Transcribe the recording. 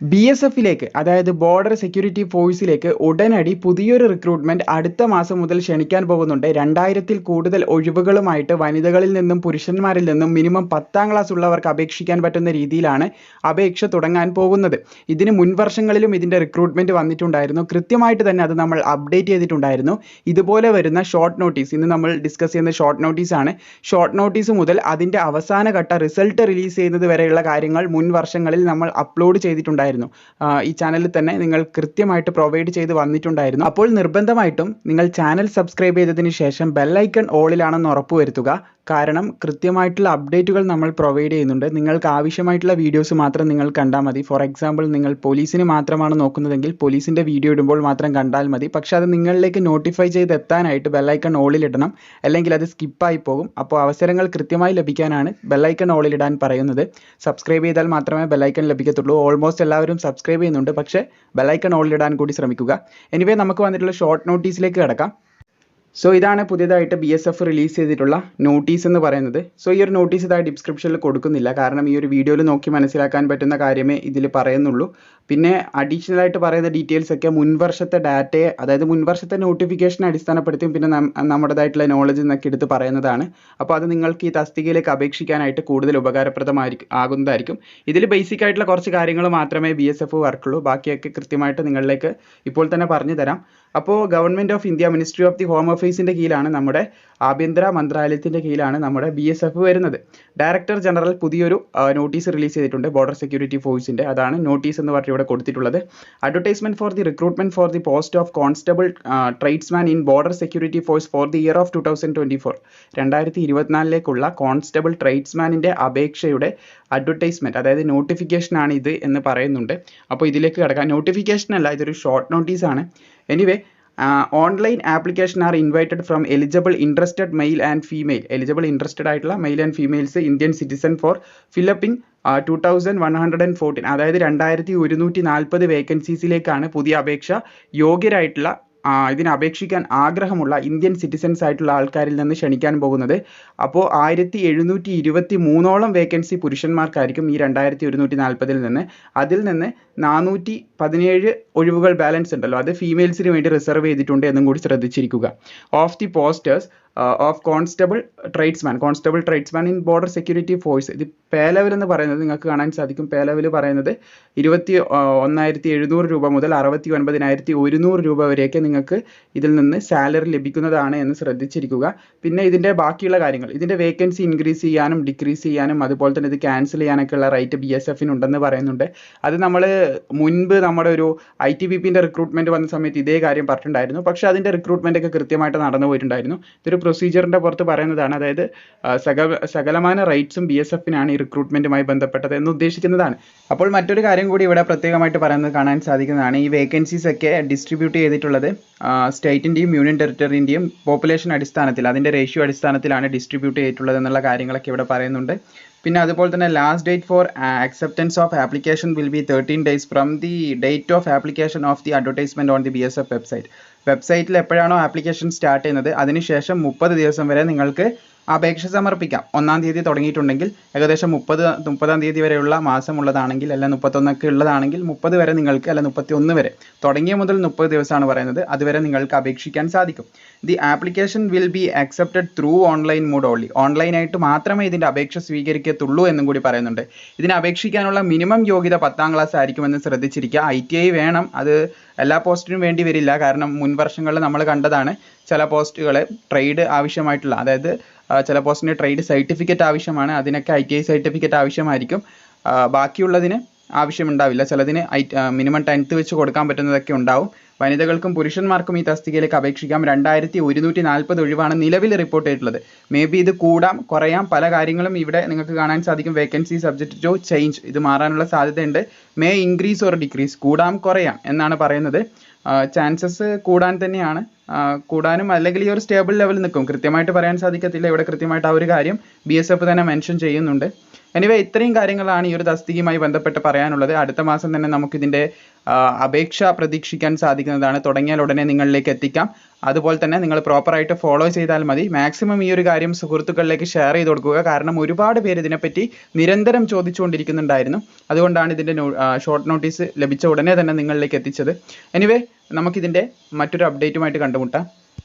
B S എഫിലേക്ക് അതായത് border security ഫോഴ്സിലേക്ക് ഉടനടി പുതിയൊരു റിക്രൂട്ട്മെന്റ് അടുത്ത മാസം മുതൽ ക്ഷണിക്കാൻ പോകുന്നുണ്ട്. രണ്ടായിരത്തിൽ കൂടുതൽ ഒഴിവുകളുമായിട്ട് വനിതകളിൽ നിന്നും പുരുഷന്മാരിൽ നിന്നും മിനിമം പത്താം ക്ലാസ് ഉള്ളവർക്ക് അപേക്ഷിക്കാൻ പറ്റുന്ന രീതിയിലാണ് അപേക്ഷ തുടങ്ങാൻ പോകുന്നത്. ഇതിന് മുൻവർഷങ്ങളിലും ഇതിന്റെ റിക്രൂട്ട്മെന്റ് വന്നിട്ടുണ്ടായിരുന്നു. കൃത്യമായിട്ട് തന്നെ അത് നമ്മൾ അപ്ഡേറ്റ് ചെയ്തിട്ടുണ്ടായിരുന്നു. ഇതുപോലെ വരുന്ന ഷോർട്ട് നോട്ടീസ് ഇന്ന് നമ്മൾ ഡിസ്കസ് ചെയ്യുന്ന ഷോർട്ട് നോട്ടീസ് ആണ്. ഷോർട്ട് നോട്ടീസ് മുതൽ അതിന്റെ അവസാന ഘട്ട റിസൾട്ട് റിലീസ് ചെയ്യുന്നത് വരെയുള്ള കാര്യങ്ങൾ മുൻ വർഷങ്ങളിൽ നമ്മൾ അപ്ലോഡ് ചെയ്തിട്ടുണ്ടായിരുന്നു. ആഹ് ഈ ചാനലിൽ തന്നെ നിങ്ങൾ കൃത്യമായിട്ട് പ്രൊവൈഡ് ചെയ്ത് വന്നിട്ടുണ്ടായിരുന്നു. അപ്പോൾ നിർബന്ധമായിട്ടും നിങ്ങൾ ചാനൽ സബ്സ്ക്രൈബ് ചെയ്തതിന് ശേഷം ബെല്ലൈക്കൺ ഓളിലാണെന്ന് ഉറപ്പുവരുത്തുക. കാരണം കൃത്യമായിട്ടുള്ള അപ്ഡേറ്റുകൾ നമ്മൾ പ്രൊവൈഡ് ചെയ്യുന്നുണ്ട്. നിങ്ങൾക്ക് ആവശ്യമായിട്ടുള്ള വീഡിയോസ് മാത്രം നിങ്ങൾ കണ്ടാൽ മതി. ഫോർ എക്സാമ്പിൾ നിങ്ങൾ പോലീസിന് മാത്രമാണ് നോക്കുന്നതെങ്കിൽ പോലീസിന്റെ വീഡിയോ ഇടുമ്പോൾ മാത്രം കണ്ടാൽ മതി. പക്ഷെ അത് നിങ്ങളിലേക്ക് നോട്ടിഫൈ ചെയ്ത് എത്താനായിട്ട് ബെല്ലൈക്കൺ ഓളിലിടണം അല്ലെങ്കിൽ അത് സ്കിപ്പായി പോകും. അപ്പോൾ അവസരങ്ങൾ കൃത്യമായി ലഭിക്കാനാണ് ബെല്ലൈക്കൺ ഓളിലിടാൻ പറയുന്നത്. സബ്സ്ക്രൈബ് ചെയ്താൽ മാത്രമേ ബെല്ലൈക്കൺ ലഭിക്കത്തുള്ളൂ. ഓൾമോസ്റ്റ് എല്ലാവരും സബ്സ്ക്രൈബ് ചെയ്യുന്നുണ്ട്. പക്ഷേ ബെല്ലൈക്കൺ ഓളിലിടാൻ കൂടി ശ്രമിക്കുക. എനിവേ നമുക്ക് വന്നിട്ടുള്ള ഷോർട്ട് നോട്ടീസിലേക്ക് കിടക്കാം. സോ ഇതാണ് പുതിയതായിട്ട് ബി എസ് എഫ് റിലീസ് ചെയ്തിട്ടുള്ള നോട്ടീസ് എന്ന് പറയുന്നത്. സോ ഈ ഒരു നോട്ടീസ് ഇതായി ഡിസ്ക്രിപ്ഷനിൽ കൊടുക്കുന്നില്ല. കാരണം ഈ ഒരു വീഡിയോയിൽ നോക്കി മനസ്സിലാക്കാൻ പറ്റുന്ന കാര്യമേ ഇതിൽ പറയുന്നുള്ളൂ. പിന്നെ അഡീഷണൽ ആയിട്ട് പറയുന്ന ഡീറ്റെയിൽസ് ഒക്കെ മുൻവർഷത്തെ ഡാറ്റയെ അതായത് മുൻവർഷത്തെ നോട്ടിഫിക്കേഷനെ അടിസ്ഥാനപ്പെടുത്തിയും പിന്നെ നമ്മുടേതായിട്ടുള്ള നോളജ് എന്നൊക്കെ എടുത്ത് പറയുന്നതാണ്. അപ്പോൾ അത് നിങ്ങൾക്ക് ഈ തസ്തികയിലേക്ക് അപേക്ഷിക്കാനായിട്ട് കൂടുതൽ ഉപകാരപ്രദമായിരിക്കും ആകുന്നതായിരിക്കും. ഇതിൽ ബേസിക് ആയിട്ടുള്ള കുറച്ച് കാര്യങ്ങൾ മാത്രമേ ബി എസ് എഫ് വർക്കുള്ളൂ ബാക്കിയൊക്കെ കൃത്യമായിട്ട് നിങ്ങളിലേക്ക് ഇപ്പോൾ തന്നെ പറഞ്ഞു തരാം അപ്പോൾ government of India ministry of the home ഓഫീസിന്റെ കീഴിലാണ് നമ്മുടെ ആഭ്യന്തര മന്ത്രാലയത്തിന്റെ കീഴിലാണ് നമ്മുടെ ബി എസ് എഫ് വരുന്നത്. ഡയറക്ടർ ജനറൽ പുതിയൊരു നോട്ടീസ് റിലീസ് ചെയ്തിട്ടുണ്ട് ബോർഡർ സെക്യൂരിറ്റി ഫോഴ്സിന്റെ അതാണ് നോട്ടീസ് എന്ന് പറഞ്ഞ് ഇവിടെ കൊടുത്തിട്ടുള്ളത്. Advertisement for the recruitment for the post of constable tradesman in border security force for the year of two thousand twenty four രണ്ടായിരത്തി ഇരുപത്തിനാലിലേക്കുള്ള കോൺസ്റ്റബിൾ ട്രേഡ്സ്മാനിന്റെ അപേക്ഷയുടെ അഡ്വർടൈസ്മെന്റ് അതായത് നോട്ടിഫിക്കേഷനാണ് ഇത് എന്ന് പറയുന്നുണ്ട്. അപ്പോൾ ഇതിലേക്ക് കിടക്കാം. നോട്ടിഫിക്കേഷൻ അല്ല ഇതൊരു short നോട്ടീസാണ് anyway online application are invited from eligible interested male and female eligible interested ആയിട്ടുള്ള male and females Indian citizen for filling up two thousand one hundred and fourteen അതായത് രണ്ടായിരത്തി ഒരുന്നൂറ്റി നാൽപ്പത് വേക്കൻസീസിലേക്കാണ് പുതിയ അപേക്ഷ യോഗ്യരായിട്ടുള്ള ഇതിന് അപേക്ഷിക്കാൻ ആഗ്രഹമുള്ള ഇന്ത്യൻ സിറ്റിസൻസ് ആയിട്ടുള്ള ആൾക്കാരിൽ നിന്ന് ക്ഷണിക്കാൻ പോകുന്നത്. അപ്പോൾ ആയിരത്തി എഴുന്നൂറ്റി ഇരുപത്തി മൂന്നോളം വേക്കൻസി പുരുഷന്മാർക്കായിരിക്കും ഈ രണ്ടായിരത്തി ഒരുന്നൂറ്റി നാൽപ്പതിൽ നിന്ന്. അതിൽ നിന്ന് നാനൂറ്റി പതിനേഴ് ഒഴിവുകൾ ബാലൻസ് ഉണ്ടല്ലോ. അത് ഫീമെയിൽസിന് വേണ്ടി റിസർവ് ചെയ്തിട്ടുണ്ട് എന്നും കൂടി ശ്രദ്ധിച്ചിരിക്കുക. Of the posters of constable tradesman constable tradesman in border security force ഇത് പേ ലെവൽ എന്ന് പറയുന്നത് നിങ്ങൾക്ക് കാണാൻ സാധിക്കും. പേ ലെവൽ പറയുന്നത് ഇരുപത്തി ഒന്നായിരത്തി എഴുന്നൂറ് രൂപ മുതൽ അറുപത്തി ഒൻപതിനായിരത്തി ഒരുന്നൂറ് രൂപ വരെയൊക്കെ നിങ്ങൾക്ക് ഇതിൽ നിന്ന് സാലറി ലഭിക്കുന്നതാണ് എന്ന് ശ്രദ്ധിച്ചിരിക്കുക. പിന്നെ ഇതിന്റെ ബാക്കിയുള്ള കാര്യങ്ങൾ. ഇതിന്റെ വേക്കൻസി ഇൻക്രീസ് ചെയ്യാനും ഡിക്രീസ് ചെയ്യാനും അതുപോലെ തന്നെ ഇത് ക്യാൻസൽ ചെയ്യാനൊക്കെ ഉള്ള റൈറ്റ് ബി എസ് എഫിന് ഉണ്ടെന്ന് പറയുന്നുണ്ട്. അത് നമ്മൾ മുൻപ് നമ്മുടെ ഒരു ഐ ടി ബി പിന്റെ റിക്രൂട്ട്മെന്റ് വന്ന സമയത്ത് ഇതേ കാര്യം പറഞ്ഞിട്ടുണ്ടായിരുന്നു. പക്ഷേ അതിന്റെ റിക്രൂട്ട്മെന്റ് ഒക്കെ കൃത്യമായിട്ട് നടന്നു പോയിട്ടുണ്ടായിരുന്നു. ഇതൊരു പ്രൊസീജിയറിന്റെ പുറത്ത് പറയുന്നതാണ്. അതായത് സക സകല സകലമാന റൈറ്റ്സും ബി എസ് എഫിനാണ് ഈ റിക്രൂട്ട്മെന്റുമായി ബന്ധപ്പെട്ടത് എന്ന് ഉദ്ദേശിക്കുന്നതാണ്. അപ്പോൾ മറ്റൊരു കാര്യം കൂടി ഇവിടെ പ്രത്യേകമായിട്ട് പറയുന്നത് കാണാൻ സാധിക്കുന്നതാണ്. ഈ വേക്കൻസീസ് ഒക്കെ ഡിസ്ട്രിബ്യൂട്ട് ചെയ്തിട്ടുള്ളത് സ്റ്റേറ്റിന്റെയും യൂണിയൻ ടെറിട്ടറിന്റെയും പോപ്പുലേഷൻ അടിസ്ഥാനത്തിൽ അതിന്റെ റേഷ്യോ അടിസ്ഥാനത്തിലാണ് ഡിസ്ട്രിബ്യൂട്ട് ചെയ്തിട്ടുള്ളത് എന്നുള്ള കാര്യങ്ങളൊക്കെ ഇവിടെ പറയുന്നുണ്ട്. പിന്നെ അതുപോലെ തന്നെ last date for acceptance of application will be thirteen days from the date of application of the advertisement on the B S F website വെബ്സൈറ്റിൽ എപ്പോഴാണോ ആപ്ലിക്കേഷൻ സ്റ്റാർട്ട് ചെയ്യുന്നത്? അതിനുശേഷം മുപ്പത് ദിവസം വരെ നിങ്ങൾക്ക് അപേക്ഷ സമർപ്പിക്കാം. ഒന്നാം തീയതി തുടങ്ങിയിട്ടുണ്ടെങ്കിൽ ഏകദേശം മുപ്പത് മുപ്പതാം തീയതി വരെയുള്ള മാസമുള്ളതാണെങ്കിൽ അല്ല മുപ്പത്തൊന്നൊക്കെ ഉള്ളതാണെങ്കിൽ മുപ്പത് വരെ നിങ്ങൾക്ക് അല്ല മുപ്പത്തിയൊന്ന് വരെ തുടങ്ങിയ മുതൽ മുപ്പത് ദിവസമാണ് പറയുന്നത്. അതുവരെ നിങ്ങൾക്ക് അപേക്ഷിക്കാൻ സാധിക്കും. The application will be accepted through online mode only ഓൺലൈനായിട്ട് മാത്രമേ ഇതിന്റെ അപേക്ഷ സ്വീകരിക്കത്തുള്ളൂ എന്നും കൂടി പറയുന്നുണ്ട്. ഇതിന് അപേക്ഷിക്കാനുള്ള മിനിമം യോഗ്യത പത്താം ക്ലാസ് ആയിരിക്കുമെന്ന് ശ്രദ്ധിച്ചിരിക്കുക. ഐ ടി ഐ വേണം. അത് എല്ലാ പോസ്റ്റിനും വേണ്ടി വരില്ല. കാരണം മുൻ വർഷങ്ങളിൽ നമ്മൾ കണ്ടതാണ് ചില പോസ്റ്റുകൾ ട്രേഡ് ആവശ്യമായിട്ടുള്ള അതായത് ചില പോസ്റ്റിന് ട്രേഡ് സർട്ടിഫിക്കറ്റ് ആവശ്യമാണ്. അതിനൊക്കെ ഐ ടി ഐ സർട്ടിഫിക്കറ്റ് ആവശ്യമായിരിക്കും ബാക്കിയുള്ളതിന് ആവശ്യമുണ്ടാവില്ല. ചിലതിന് ഐ മിനിമം ടെൻത്ത് വെച്ച് കൊടുക്കാൻ പറ്റുന്നതൊക്കെ ഉണ്ടാവും. വനിതകൾക്കും പുരുഷന്മാർക്കും ഈ തസ്തികയിലേക്ക് അപേക്ഷിക്കാം. രണ്ടായിരത്തി ഒരുന്നൂറ്റി നാൽപ്പത് ഒഴിവാണ് നിലവിൽ റിപ്പോർട്ട് ചെയ്തിട്ടുള്ളത്. മേ ബി ഇത് കൂടാം കുറയാം. പല കാര്യങ്ങളും ഇവിടെ നിങ്ങൾക്ക് കാണാൻ സാധിക്കും. വേക്കൻസി സബ്ജക്റ്റ് ടു ചേഞ്ച് ഇത് മാറാനുള്ള സാധ്യതയുണ്ട്. മേ ഇൻക്രീസ് ഓർ ഡിക്രീസ് കൂടാം കുറയാം എന്നാണ് പറയുന്നത്. ചാൻസസ് കൂടാൻ തന്നെയാണ്. കൂടാനും അല്ലെങ്കിൽ ഈ ഒരു സ്റ്റേബിൾ ലെവലിൽ നിൽക്കും. കൃത്യമായിട്ട് പറയാൻ സാധിക്കത്തില്ല. ഇവിടെ കൃത്യമായിട്ട് ആ ഒരു കാര്യം ബി എസ് എഫ് തന്നെ മെൻഷൻ ചെയ്യുന്നുണ്ട്. എനിവേ ഇത്രയും കാര്യങ്ങളാണ് ഈ ഒരു തസ്തികയുമായി ബന്ധപ്പെട്ട് പറയാനുള്ളത്. അടുത്ത മാസം തന്നെ നമുക്കിതിന്റെ അപേക്ഷ പ്രതീക്ഷിക്കാൻ സാധിക്കുന്നതാണ്. തുടങ്ങിയാൽ ഉടനെ നിങ്ങളിലേക്ക് എത്തിക്കാം. അതുപോലെ തന്നെ നിങ്ങൾ പ്രോപ്പറായിട്ട് ഫോളോ ചെയ്താൽ മതി. മാക്സിമം ഈ ഒരു കാര്യം സുഹൃത്തുക്കളിലേക്ക് ഷെയർ ചെയ്ത് കൊടുക്കുക. കാരണം ഒരുപാട് പേര് ഇതിനെപ്പറ്റി നിരന്തരം ചോദിച്ചുകൊണ്ടിരിക്കുന്നുണ്ടായിരുന്നു. അതുകൊണ്ടാണ് ഇതിന്റെ ഷോർട്ട് നോട്ടീസ് ലഭിച്ച ഉടനെ തന്നെ നിങ്ങളിലേക്ക് എത്തിച്ചത്. എനിവേ നമുക്കിതിന്റെ മറ്റൊരു അപ്ഡേറ്റുമായിട്ട് കണ്ടുമുട്ടാം.